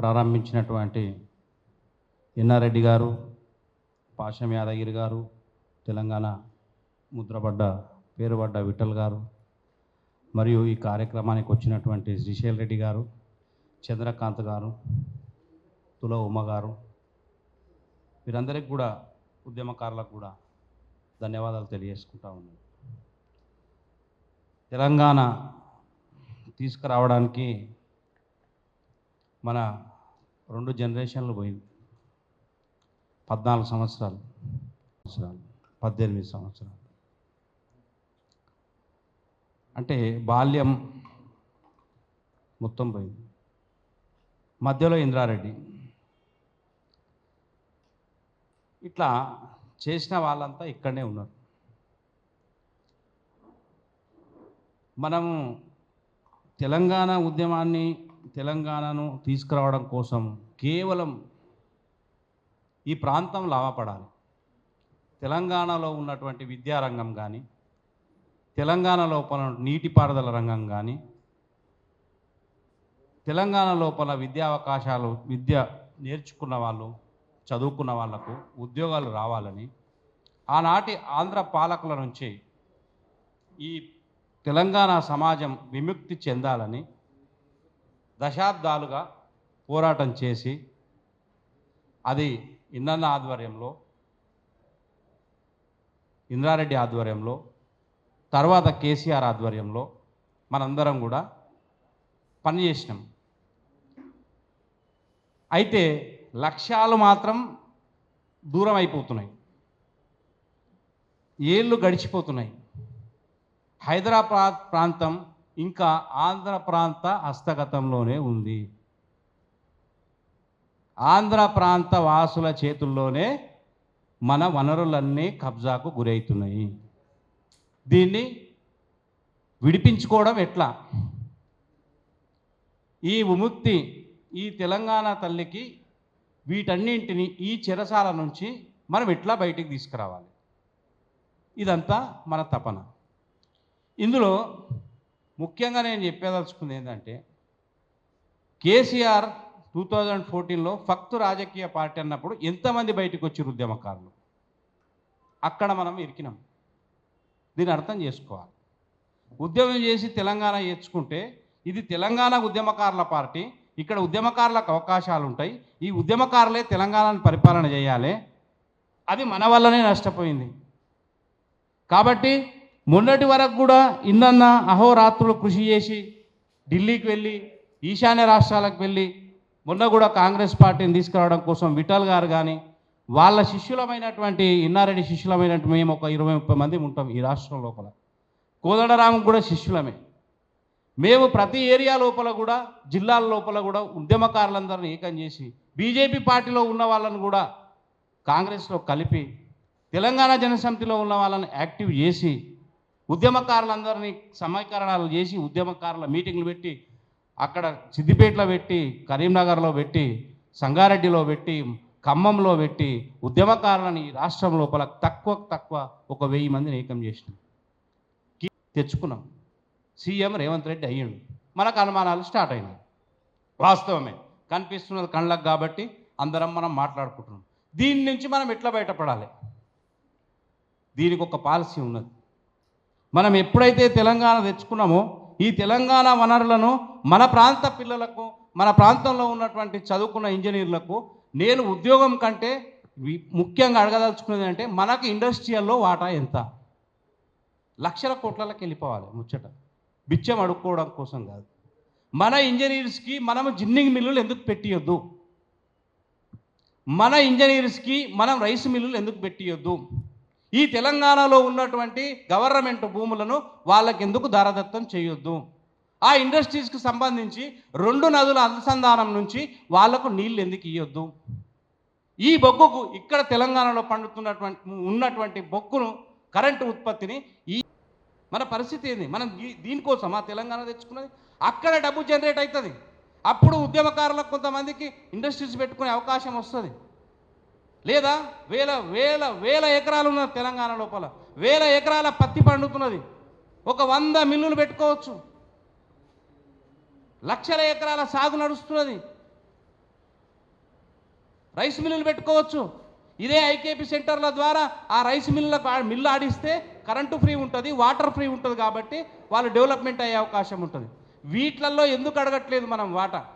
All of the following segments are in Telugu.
ప్రారంభించినటువంటి ఎన్నారెడ్డి గారు పాషం యాదగిరి గారు తెలంగాణ ముద్రపడ్డ పేరుపడ్డ విఠల్ గారు మరియు ఈ కార్యక్రమానికి వచ్చినటువంటి శ్రీశైల్ రెడ్డి గారు చంద్రకాంత్ గారు తుల ఉమ్మ గారు వీరందరికీ కూడా ఉద్యమకారులకు కూడా ధన్యవాదాలు తెలియజేసుకుంటా ఉన్నాను. తెలంగాణ తీసుకురావడానికి మన రెండు జనరేషన్లు పోయింది. పద్నాలుగు సంవత్సరాలు. సంవత్సరాలు. పద్దెనిమిది సంవత్సరాలు. అంటే బాల్యం మొత్తం పోయింది. మధ్యలో ఇంద్రారెడ్డి. ఇట్లా చేసిన వాళ్ళంతా ఇక్కడనే ఉన్నారు. మనము తెలంగాణ ఉద్యమాన్ని తెలంగాణను తీసుకురావడం కోసం కేవలం ఈ ప్రాంతం లాభపడాలి. తెలంగాణలో ఉన్నటువంటి విద్యారంగం కానీ తెలంగాణ లోపల నీటిపారుదల రంగం కానీ తెలంగాణ లోపల విద్యా అవకాశాలు విద్య నేర్చుకున్న వాళ్ళు చదువుకున్న వాళ్ళకు ఉద్యోగాలు రావాలని ఆనాటి ఆంధ్ర పాలకుల నుంచి ఈ తెలంగాణ సమాజం విముక్తి చెందాలని దశాబ్దాలుగా పోరాటం చేసి అది ఇన్నన్న ఆధ్వర్యంలో ఇంద్రారెడ్డి ఆధ్వర్యంలో తర్వాత కేసీఆర్ ఆధ్వర్యంలో మనందరం కూడా పనిచేసినాం. అయితే లక్ష్యాలు మాత్రం దూరం అయిపోతున్నాయి. ఏళ్ళు గడిచిపోతున్నాయి. హైదరాబాద్ ప్రాంతం ఇంకా ఆంధ్ర ప్రాంత హస్తగతంలోనే ఉంది. ఆంధ్ర ప్రాంత వాసుల చేతుల్లోనే మన వనరులన్నీ కబ్జాకు గురవుతున్నాయి దీన్ని విడిపించుకోవడం ఎట్లా? ఈ విముక్తి ఈ తెలంగాణ తల్లికి వీటన్నింటిని ఈ చెరసాల నుంచి మనం ఎట్లా బయటికి తీసుకురావాలి? ఇదంతా మన తపన. ఇందులో ముఖ్యంగా నేను చెప్పేదలుచుకుంది ఏంటంటే కేసీఆర్ టూ థౌజండ్ ఫోర్టీన్లో ఫక్తు రాజకీయ పార్టీ అన్నప్పుడు ఎంతమంది బయటకు వచ్చారు ఉద్యమకారులు? అక్కడ మనం ఇరికినాం. దీన్ని అర్థం చేసుకోవాలి. ఉద్యమం చేసి తెలంగాణ ఏర్చుకుంటే ఇది తెలంగాణ ఉద్యమకారుల పార్టీ ఇక్కడ ఉద్యమకారులకు అవకాశాలు ఉంటాయి ఈ ఉద్యమకారులే తెలంగాణను పరిపాలన చేయాలి అది మన వల్లనే నష్టపోయింది. కాబట్టి మొన్నటి వరకు కూడా ఇన్నన్న అహోరాత్రులు కృషి చేసి ఢిల్లీకి వెళ్ళి ఈశాన్య రాష్ట్రాలకు వెళ్ళి మొన్న కూడా కాంగ్రెస్ పార్టీని తీసుకురావడం కోసం విఠల్ గారు కానీ వాళ్ళ శిష్యులమైనటువంటి ఇన్నారెడ్డి శిష్యులమైనటువంటి మేము ఒక ఇరవై ముప్పై మంది ఉంటాం ఈ రాష్ట్రం లోపల. కోదండరాము కూడా శిష్యులమే. మేము ప్రతి ఏరియా లోపల కూడా జిల్లాల లోపల కూడా ఉద్యమకారులందరినీ ఏకం చేసి బీజేపీ పార్టీలో ఉన్న వాళ్ళని కూడా కాంగ్రెస్లో కలిపి తెలంగాణ జనసమితిలో ఉన్న వాళ్ళని యాక్టివ్ చేసి ఉద్యమకారులందరినీ సమీకరణాలు చేసి ఉద్యమకారుల మీటింగ్లు పెట్టి అక్కడ సిద్దిపేటలో పెట్టి కరీంనగర్లో పెట్టి సంగారెడ్డిలో పెట్టి ఖమ్మంలో పెట్టి ఉద్యమకారులని ఈ రాష్ట్రం లోపల తక్కువ తక్కువ ఒక వెయ్యి మందిని ఏకం చేసినాం. తెచ్చుకున్నాం. సీఎం రేవంత్ రెడ్డి అయ్యిండు. మనకు అనుమానాలు స్టార్ట్ అయినాయి. వాస్తవమే. కనిపిస్తున్నది కళ్ళకు కాబట్టి అందరం మనం మాట్లాడుకుంటున్నాం. దీని నుంచి మనం ఎట్లా బయటపడాలి? దీనికి ఒక పాలసీ ఉన్నది. మనం ఎప్పుడైతే తెలంగాణ తెచ్చుకున్నామో ఈ తెలంగాణ వనరులను మన ప్రాంత పిల్లలకు మన ప్రాంతంలో ఉన్నటువంటి చదువుకున్న ఇంజనీర్లకు నేను ఉద్యోగం కంటే వి- ముఖ్యంగా అడగదలుచుకునేది అంటే మనకు ఇండస్ట్రియల్లో వాటా ఎంత? లక్షల కోట్లకి వెళ్ళిపోవాలి ముచ్చట. బిచ్చం అడుక్కోవడం కోసం కాదు. మన ఇంజనీర్స్కి మనము జిన్నింగ్ మిల్లులు ఎందుకు పెట్టియొద్దు? మన ఇంజనీర్స్కి మనం రైస్ మిల్లులు ఎందుకు పెట్టియొద్దు? ఈ తెలంగాణలో ఉన్నటువంటి గవర్నమెంట్ భూములను వాళ్ళకి ఎందుకు దారదత్తం చేయొద్దు? ఆ ఇండస్ట్రీస్కి సంబంధించి రెండు నదుల అనుసంధానం నుంచి వాళ్ళకు నీళ్ళు ఎందుకు ఇవ్వద్దు ఈ బొగ్గుకు ఇక్కడ తెలంగాణలో పండుతున్నటువంటి ఉన్నటువంటి బొగ్గును కరెంటు ఉత్పత్తిని ఈ మన పరిస్థితి ఏంది? మనం దీనికోసం ఆ తెలంగాణ తెచ్చుకున్నది? అక్కడ డబ్బు జనరేట్ అవుతుంది. అప్పుడు ఉద్యమకారులకు కొంతమందికి ఇండస్ట్రీస్ పెట్టుకునే అవకాశం వస్తుంది. లేదా వేల వేల వేల ఎకరాలు ఉన్నది తెలంగాణ లోపల. వేల ఎకరాల పత్తి పండుతున్నది. ఒక వంద మిల్లులు పెట్టుకోవచ్చు. లక్షల ఎకరాల సాగు నడుస్తున్నది. రైస్ మిల్లులు పెట్టుకోవచ్చు. ఇదే ఐకేపీ సెంటర్ల ద్వారా ఆ రైస్ మిల్లులకు మిల్లు ఆడిస్తే కరెంటు ఫ్రీ ఉంటుంది వాటర్ ఫ్రీ ఉంటుంది కాబట్టి వాళ్ళు డెవలప్మెంట్ అయ్యే అవకాశం ఉంటుంది. వీటిలలో ఎందుకు అడగట్లేదు మనం వాటా?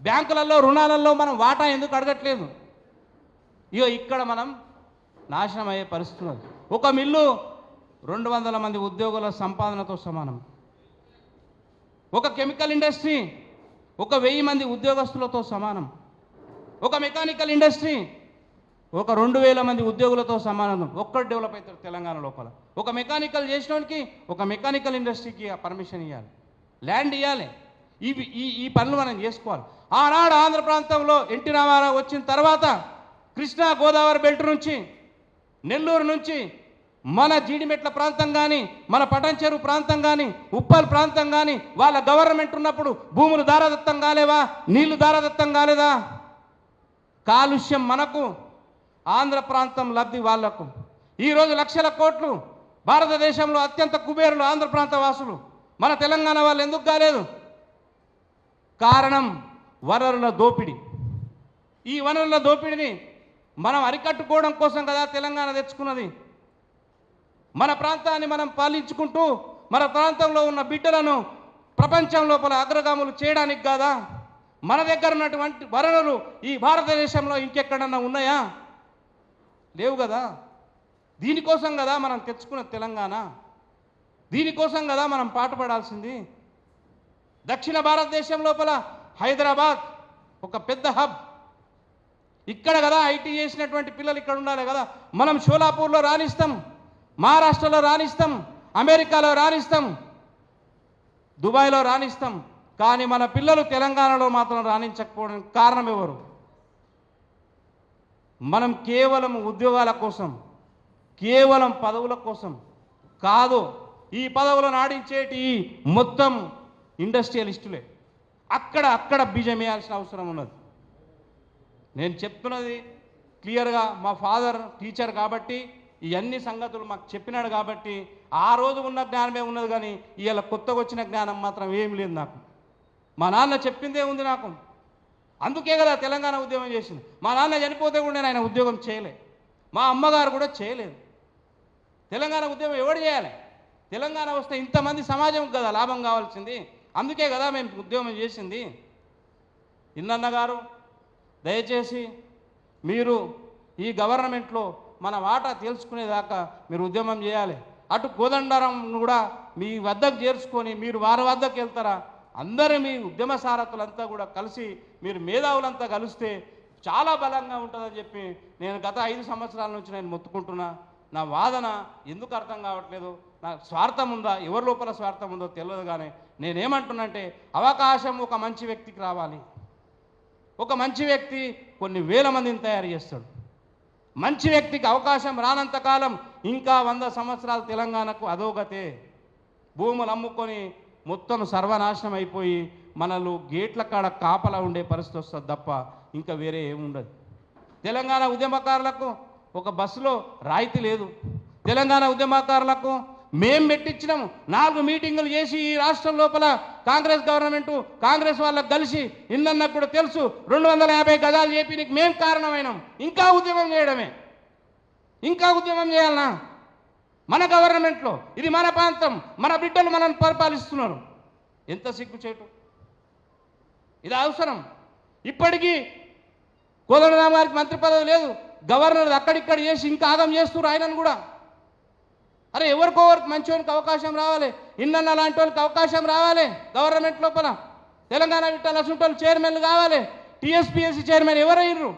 బ్యాంకులలో రుణాలలో మనం వాటా ఎందుకు అడగట్లేదు? ఇగో ఇక్కడ మనం నాశనం అయ్యే పరిస్థితులు ఒక మిల్లు రెండు వందల మంది ఉద్యోగుల సంపాదనతో సమానం. ఒక కెమికల్ ఇండస్ట్రీ ఒక వెయ్యి మంది ఉద్యోగస్తులతో సమానం. ఒక మెకానికల్ ఇండస్ట్రీ ఒక రెండు వేల మంది ఉద్యోగులతో సమానం. ఒక్కడు డెవలప్ అవుతారు తెలంగాణ లోపల. ఒక మెకానికల్ చేసినోడికి ఒక మెకానికల్ ఇండస్ట్రీకి ఆ పర్మిషన్ ఇవ్వాలి ల్యాండ్ ఇవ్వాలి ఇవి ఈ ఈ పనులు మనం చేసుకోవాలి. ఆనాడు ఆంధ్ర ప్రాంతంలో ఎన్టీ రామారావు వచ్చిన తర్వాత కృష్ణా గోదావరి బెల్ట్ నుంచి నెల్లూరు నుంచి మన జీడిమెట్ల ప్రాంతం కానీ మన పటంచెరు ప్రాంతం కానీ ఉప్పల్ ప్రాంతం కానీ వాళ్ళ గవర్నమెంట్ ఉన్నప్పుడు భూములు దారదత్తం కాలేవా? నీళ్ళు దారదత్తం కాలేదా? కాలుష్యం మనకు ఆంధ్ర ప్రాంతం లబ్ధి వాళ్ళకు. ఈరోజు లక్షల కోట్లు భారతదేశంలో అత్యంత కుబేరులు ఆంధ్ర ప్రాంత వాసులు. మన తెలంగాణ వాళ్ళు ఎందుకు కాలేదు? కారణం వనరుల దోపిడీ. ఈ వనరుల దోపిడీని మనం అరికట్టుకోవడం కోసం కదా తెలంగాణ తెచ్చుకున్నది. మన ప్రాంతాన్ని మనం పాలించుకుంటూ మన ప్రాంతంలో ఉన్న బిడ్డలను ప్రపంచం లోపల అగ్రగాములు చేయడానికి కాదా? మన దగ్గర ఉన్నటువంటి వనరులు ఈ భారతదేశంలో ఇంకెక్కడన్నా ఉన్నాయా? లేవు కదా. దీనికోసం కదా మనం తెచ్చుకున్న తెలంగాణ. దీనికోసం కదా మనం పాటుపడాల్సింది. దక్షిణ భారతదేశం లోపల హైదరాబాద్ ఒక పెద్ద హబ్. ఇక్కడ కదా ఐటీ చేసినటువంటి పిల్లలు ఇక్కడ ఉండాలి కదా. మనం షోలాపూర్లో రాణిస్తాం మహారాష్ట్రలో రాణిస్తాం అమెరికాలో రాణిస్తాం దుబాయ్లో రాణిస్తాం. కానీ మన పిల్లలు తెలంగాణలో మాత్రం రాణించకపోవడానికి కారణం ఎవరు? మనం కేవలం ఉద్యోగాల కోసం కేవలం పదవుల కోసం కాదు ఈ పదవులను ఆడించేటి ఈ మొత్తం ఇండస్ట్రియలిస్టులే. అక్కడ అక్కడ బీజం వేయాల్సిన అవసరం ఉన్నది. నేను చెప్తున్నది క్లియర్గా మా ఫాదర్ టీచర్ కాబట్టి ఇవన్నీ సంగతులు మాకు చెప్పినాడు కాబట్టి ఆ రోజు ఉన్న జ్ఞానమే ఉన్నది కానీ ఇవాళ కొత్తగా వచ్చిన జ్ఞానం మాత్రం ఏం లేదు నాకు. మా నాన్న చెప్పిందే ఉంది నాకు. అందుకే కదా తెలంగాణ ఉద్యమం చేసింది. మా నాన్న చనిపోతే కూడా నేను ఆయన ఉద్యోగం చేయలే. మా అమ్మగారు కూడా చేయలేదు. తెలంగాణ ఉద్యమం ఎవడు చేయాలి? తెలంగాణ వస్తే ఇంతమంది సమాజం కదా లాభం కావాల్సింది. అందుకే కదా మేము ఉద్యోగం చేసింది. ఇన్నన్న గారు దయచేసి మీరు ఈ గవర్నమెంట్లో మన వాటా తెలుసుకునేదాకా మీరు ఉద్యమం చేయాలి. అటు కోదండరం కూడా మీ వద్దకు చేర్చుకొని మీరు వారి వద్దకు వెళ్తారా? అందరూ మీ ఉద్యమ సారథులంతా కూడా కలిసి మీరు మేధావులంతా కలిస్తే చాలా బలంగా ఉంటుందని చెప్పి నేను గత ఐదు సంవత్సరాల నుంచి నేను మొత్తుకుంటున్నా. నా వాదన ఎందుకు అర్థం కావట్లేదు? నా స్వార్థం ఉందా? ఎవరి లోపల స్వార్థం ఉందో తెలియదు కానీ నేనేమంటున్నంటే అవకాశం ఒక మంచి వ్యక్తికి రావాలి. ఒక మంచి వ్యక్తి కొన్ని వేల మందిని తయారు చేస్తాడు. మంచి వ్యక్తికి అవకాశం రానంతకాలం ఇంకా వంద సంవత్సరాలు తెలంగాణకు అధోగతే. భూములు అమ్ముకొని మొత్తం సర్వనాశనం అయిపోయి మనలు గేట్ల కాడ కాపలా ఉండే పరిస్థితి వస్తుంది తప్ప ఇంకా వేరే ఏముండదు తెలంగాణ ఉద్యమకారులకు ఒక బస్సులో రాయితీ లేదు. తెలంగాణ ఉద్యమకారులకు మేం పెట్టించినాము నాలుగు మీటింగులు చేసి ఈ రాష్ట్రం లోపల కాంగ్రెస్ గవర్నమెంట్ కాంగ్రెస్ వాళ్ళకు కలిసి ఇందన్నకు కూడా తెలుసు రెండు వందల యాభై గజాలు చెప్పి నీకు మేం కారణమైనాం. ఇంకా ఉద్యమం చేయడమే. ఇంకా ఉద్యమం చేయాలనా? మన గవర్నమెంట్లో ఇది మన ప్రాంతం మన బిడ్డలు మనల్ని పరిపాలిస్తున్నారు. ఎంత సిగ్గుచేటు ఇది అవసరం. ఇప్పటికీ కోదండరామ్ గారికి మంత్రి పదవి లేదు గవర్నర్ అక్కడిక్కడ చేసి ఇంకా ఆగం చేస్తున్నారు ఆయనను కూడా. అరే ఎవరికో ఎవరికి మంచివానికి అవకాశం రావాలి? ఇన్నన్న లాంటి వాళ్ళకి అవకాశం రావాలి? గవర్నమెంట్ లోపల? తెలంగాణ విట్టాల అసుంటోళ్ళు చైర్మన్లు కావాలి? టీఎస్పీఎస్సీ చైర్మన్ ఎవరయ్యారు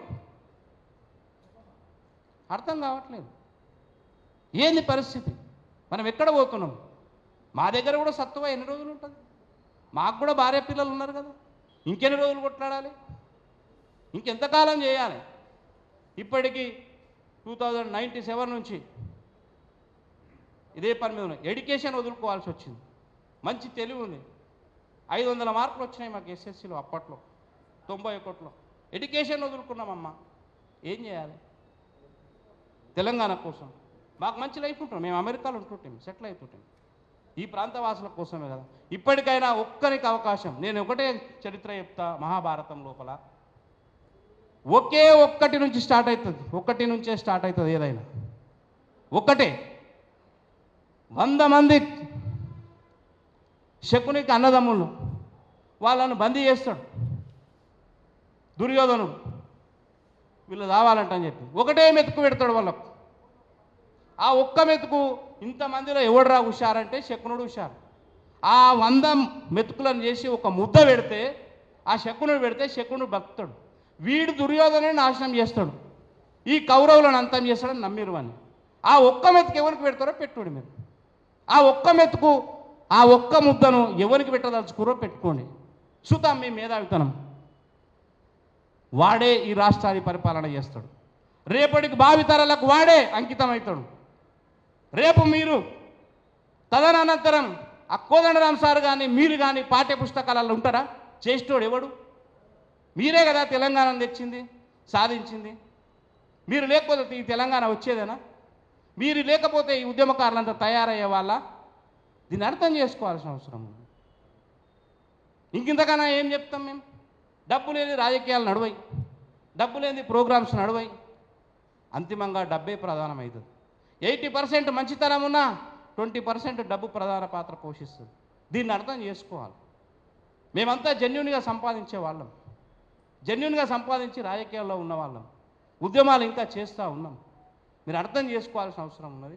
అర్థం కావట్లేదు. ఏంది పరిస్థితి? మనం ఎక్కడ పోతున్నాం? మా దగ్గర కూడా సత్తువ ఎన్ని రోజులు ఉంటుంది? మాకు కూడా భార్య పిల్లలు ఉన్నారు కదా. ఇంకెన్ని రోజులు కొట్లాడాలి? ఇంకెంతకాలం చేయాలి? ఇప్పటికీ టూ థౌజండ్ నైంటీ సెవెన్ నుంచి ఇదే పని మీద ఉన్నాయి ఎడ్యుకేషన్ వదులుకోవాల్సి వచ్చింది. మంచి తెలివి ఉంది. ఐదు వందల మార్కులు వచ్చినాయి మాకు ఎస్ఎస్సిలో అప్పట్లో. తొంభై ఒకటిలో. ఎడ్యుకేషన్ వదులుకున్నామమ్మా. ఏం చేయాలి? తెలంగాణ కోసం. మాకు మంచి లైఫ్ ఉంటాం మేము అమెరికాలో ఉంటుంటాం. సెటిల్ అవుతుంటాం. ఈ ప్రాంత వాసుల కోసమే కదా. ఇప్పటికైనా ఒక్కరికి అవకాశం. నేను ఒకటే చరిత్ర చెప్తా మహాభారతం లోపల. ఒకే ఒక్కటి నుంచి స్టార్ట్ అవుతుంది. ఒకటి నుంచే స్టార్ట్ అవుతుంది ఏదైనా. ఒకటే. వంద మంది శకునికి అన్నదమ్ములు వాళ్ళను బందీ చేస్తాడు. దుర్యోధనుడు వీళ్ళు రావాలంట అని చెప్పి. ఒకటే మెతుకు పెడతాడు వాళ్ళకు. ఆ ఒక్క మెతుకు ఇంతమందిలో ఎవడురా హుషారంటే శకునుడు హుషారు. ఆ వంద మెతుకులను చేసి ఒక ముద్ద పెడితే ఆ శకునుడు పెడితే శకునుడు భక్తుడు వీడు దుర్యోధనే నాశనం చేస్తాడు. ఈ కౌరవులను అంతం చేస్తాడని నమ్మిరు అని. ఆ ఒక్క మెతుకు ఎవరికి పెడతారో పెట్టుడు మీరు ఆ ఒక్క మెతుకు ఆ ఒక్క ముద్దను ఎవరికి పెట్టదలుచుకురో పెట్టుకోండి. చూద్దాం మీ మేధావితనం. వాడే ఈ రాష్ట్రాన్ని పరిపాలన చేస్తాడు. రేపటికి భావితరాలకు వాడే అంకితం అవుతాడు రేపు మీరు తదనంతరం ఆ కోదండరామ్ సార్ కానీ మీరు కానీ పాఠ్య పుస్తకాలలో ఉంటారా? చేసేటోడు ఎవడు? మీరే కదా తెలంగాణను తెచ్చింది సాధించింది. మీరు లేకపోతే ఈ తెలంగాణ వచ్చేదేనా? మీరు లేకపోతే ఈ ఉద్యమకారులంతా తయారయ్యే వాళ్ళ? దీన్ని అర్థం చేసుకోవాల్సిన అవసరం ఉంది. ఇంకింతకన్నా ఏం చెప్తాం మేము? డబ్బు లేని రాజకీయాలు నడువై. డబ్బు లేని ప్రోగ్రామ్స్ నడువై. అంతిమంగా డబ్బే ప్రధానమవుతుంది ఎయిటీ పర్సెంట్ మంచితనం ఉన్నా ట్వంటీ పర్సెంట్ డబ్బు ప్రధాన పాత్ర పోషిస్తుంది. దీన్ని అర్థం చేసుకోవాలి. మేమంతా జెన్యున్గా సంపాదించే వాళ్ళం. జెన్యున్గా సంపాదించి రాజకీయాల్లో ఉన్నవాళ్ళం. ఉద్యమాలు ఇంకా చేస్తూ ఉన్నాం. మీరు అర్థం చేసుకోవాల్సిన అవసరం ఉన్నది.